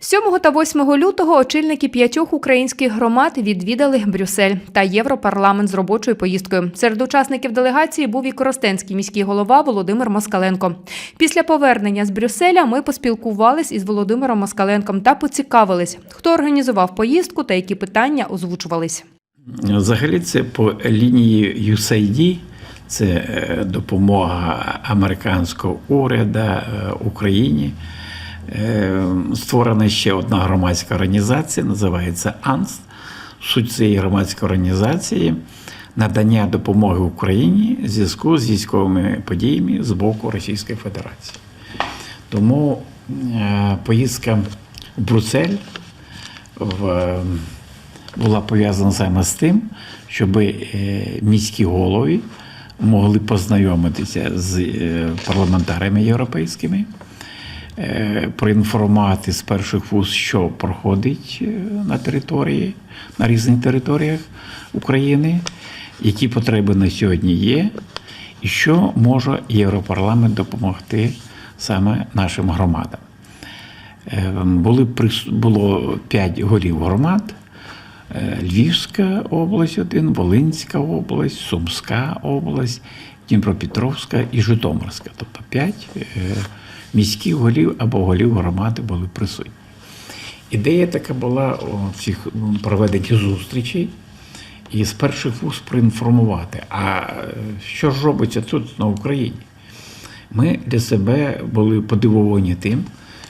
7 та 8 лютого очільники п'ятьох українських громад відвідали Брюссель та Європарламент з робочою поїздкою. Серед учасників делегації був і Коростенський міський голова Володимир Москаленко. Після повернення з Брюсселя ми поспілкувались із Володимиром Москаленком та поцікавились, хто організував поїздку та які питання озвучувались. Взагалі, це по лінії USAID, це е, допомога американського уряду е, Україні. Е, Створена ще одна громадська організація, називається АНС. Суть цієї громадської організації надання допомоги Україні в зв'язку з військовими подіями з боку Російської Федерації. Тому е, поїздка в Брюссель була пов'язана саме з тим, щоб е, міські голови могли познайомитися з е, парламентарями європейськими, е, проінформувати з перших вуз, що проходить е, на території, на різних територіях України, які потреби на сьогодні є, і що може Європарламент допомогти саме нашим громадам. Е, Були було п'ять голів громад: Е, Львівська область, один, Волинська область, Сумська область, Дніпропетровська і Житомирська. Тобто п'ять е, міських голів або голів громади були присутні. Ідея така була цих м, проведенні зустрічей і з перших вуз проінформувати. А е, що ж робиться тут на Україні? Ми для себе були подивовані тим,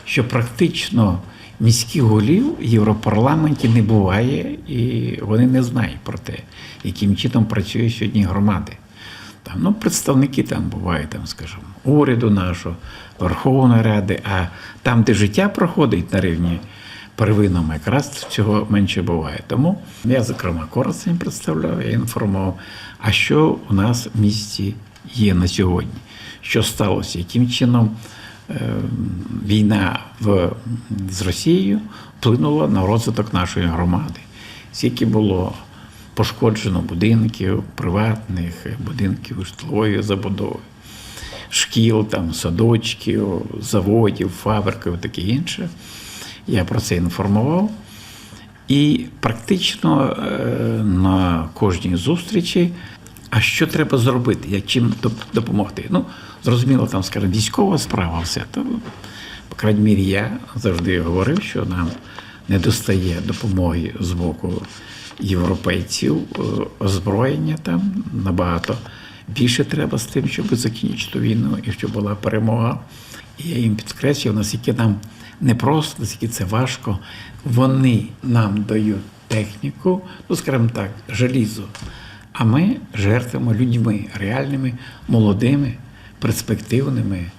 що практично міських голів в Європарламенті не буває, і вони не знають про те, яким чином працює сьогодні громади. Там, ну, представники там бувають, там, скажімо, уряду нашого, Верховної Ради, а там, де життя проходить на рівні первинному, якраз цього менше буває. Тому я, зокрема, коротко представляв, я інформував, а що у нас в місті є на сьогодні, що сталося, яким чином е, війна в, з Росією вплинула на розвиток нашої громади. Скільки було пошкоджено будинків, приватних будинків житлової забудови, шкіл, там, садочків, заводів, фабриків таке інше. Я про це інформував. І практично е, на кожній зустрічі, а що треба зробити, як чим допомогти? Ну, зрозуміло, там, скажімо, військова справа, все. То, по крайній мірі, я завжди говорив, що нам не достає допомоги з боку європейців, е, озброєння там набагато більше треба з тим, щоб закінчити війну і щоб була перемога. І я їм підкреслюю, наскільки нам непросто, наскільки це важко. Вони нам дають техніку, ну, скажімо так, желізо. А ми жертвуємо людьми реальними, молодими, перспективними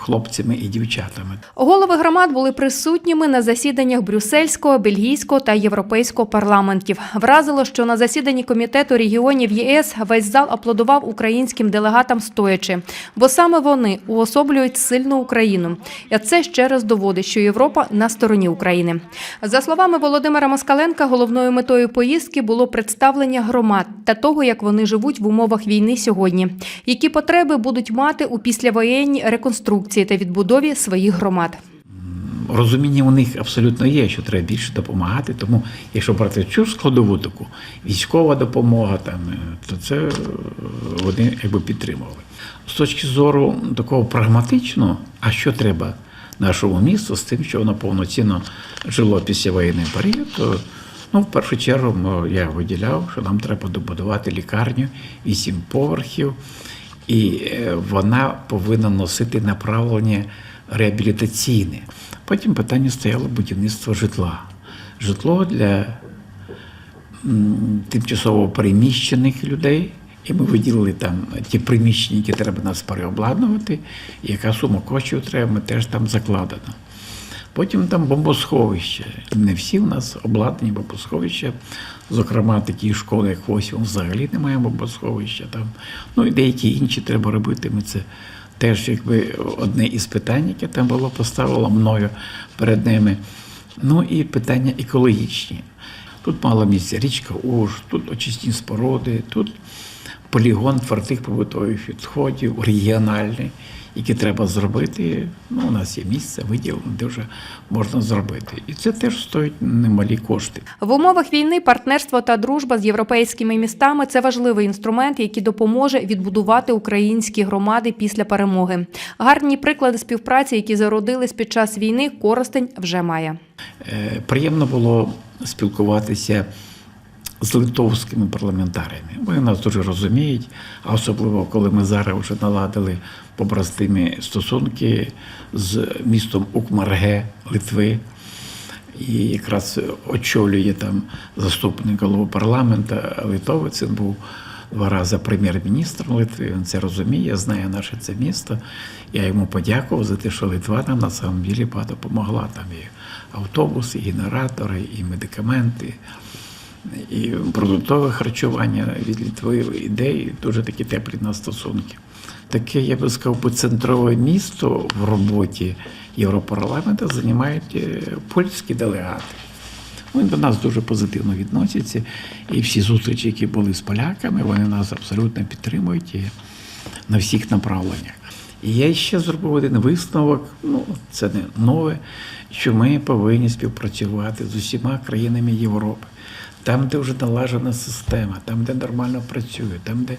хлопцями і дівчатами. Голови громад були присутніми на засіданнях Брюссельського, бельгійського та європейського парламентів. Вразило, що на засіданні комітету регіонів ЄС весь зал аплодував українським делегатам стоячи, бо саме вони уособлюють сильну Україну. І це ще раз доводить, що Європа на стороні України. За словами Володимира Москаленка, головною метою поїздки було представлення громад та того, як вони живуть в умовах війни сьогодні, які потреби будуть мати у післявоєнній реконструкції та відбудові своїх громад. розуміння у них абсолютно є, що треба більше допомагати. Тому, якщо брати цю складову таку військова допомога, там, е, то це е, вони якби підтримували. З точки зору такого прагматичного, а що треба нашому місту з тим, що воно повноцінно жило після воєнний період, то ну, в першу чергу я виділяв, що нам треба добудувати лікарню, вісім поверхів, і е, вона повинна носити направлення реабілітаційне. Потім питання стояло будівництво житла. Житло для тимчасово переміщених людей. І ми виділили там ті приміщення, які треба нас переобладнувати, і яка сума коштів треба, ми теж там закладено. Потім там бомбосховище. Не всі у нас обладнані бомбосховища. Зокрема, такі школи, як Восьмом, взагалі немає бомбосховища. Там. Ну і деякі інші треба робити. Ми це теж якби одне із питань, яке там було поставлено мною перед ними. Ну і питання екологічні. Тут мало місця річка Уж, тут очисні споруди, тут полігон твердих побутових відходів, регіональний, який треба зробити. Ну, у нас є місце виділено, де вже можна зробити. І це теж стоїть немалі кошти. В умовах війни партнерство та дружба з європейськими містами це важливий інструмент, який допоможе відбудувати українські громади після перемоги. Гарні приклади співпраці, які зародились під час війни, Коростень вже має. Е, Приємно було спілкуватися з литовськими парламентарями. Вони нас дуже розуміють, а особливо коли ми зараз вже наладили побратимі стосунки з містом Укмарге Литви. І якраз очолює там заступник голови парламенту Литовець. Він був два рази прем'єр-міністром Литви. Він це розуміє, знає наше це місто. Я йому подякував за те, що Литва нам на самом деле багато допомогла. Там і автобуси, і генератори, і медикаменти, і продуктове харчування від Литви, ідеї, дуже такі теплі на стосунки. Таке, я би сказав, центрове місто в роботі Європарламенту займають е, польські делегати. Вони до нас дуже позитивно відносяться. І всі зустрічі, які були з поляками, вони нас абсолютно підтримують на всіх направленнях. І я ще зробив один висновок, ну це не нове, що ми повинні співпрацювати з усіма країнами Європи. Там, де вже налажена система, там, де нормально працює, там, де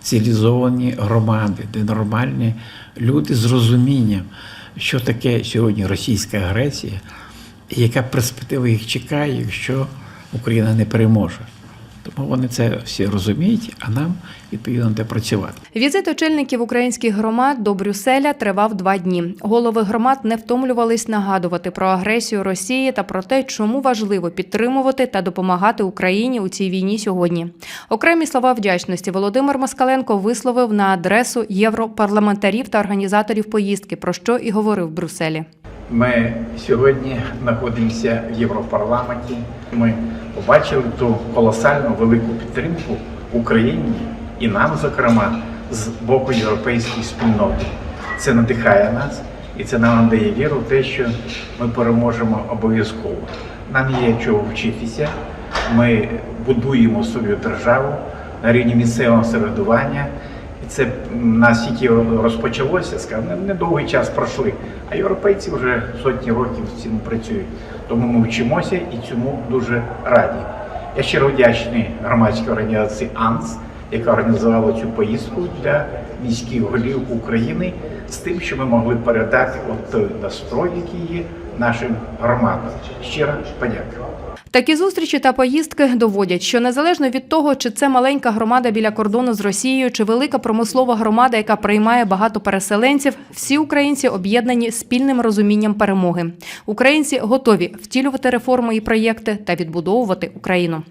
цивілізовані громади, де нормальні люди з розумінням, що таке сьогодні російська агресія, і яка перспектива їх чекає, якщо Україна не переможе. Тому вони це всі розуміють, а нам відповідно де працювати. Візит очільників українських громад до Брюсселя тривав два дні. Голови громад не втомлювались нагадувати про агресію Росії та про те, чому важливо підтримувати та допомагати Україні у цій війні сьогодні. Окремі слова вдячності Володимир Москаленко висловив на адресу європарламентарів та організаторів поїздки, про що і говорив в Брюсселі. Ми сьогодні знаходимося в Європарламенті. Ми побачили ту колосальну велику підтримку Україні і нам, зокрема, з боку європейської спільноти. Це надихає нас і це нам дає віру в те, що ми переможемо обов'язково. Нам є чого вчитися. Ми будуємо свою державу на рівні місцевого самоврядування. І це нас тільки розпочалося, скажімо, не- недовгий час пройшли, а європейці вже сотні років з цим працюють. Тому ми вчимося і цьому дуже раді. Я щиро вдячний громадській організації АНС, яка організувала цю поїздку для міських голів України з тим, що ми могли передати от той настрой, який є нашим громадам. Щира подяка. Такі зустрічі та поїздки доводять, що незалежно від того, чи це маленька громада біля кордону з Росією, чи велика промислова громада, яка приймає багато переселенців, всі українці об'єднані спільним розумінням перемоги. Українці готові втілювати реформи і проєкти та відбудовувати Україну.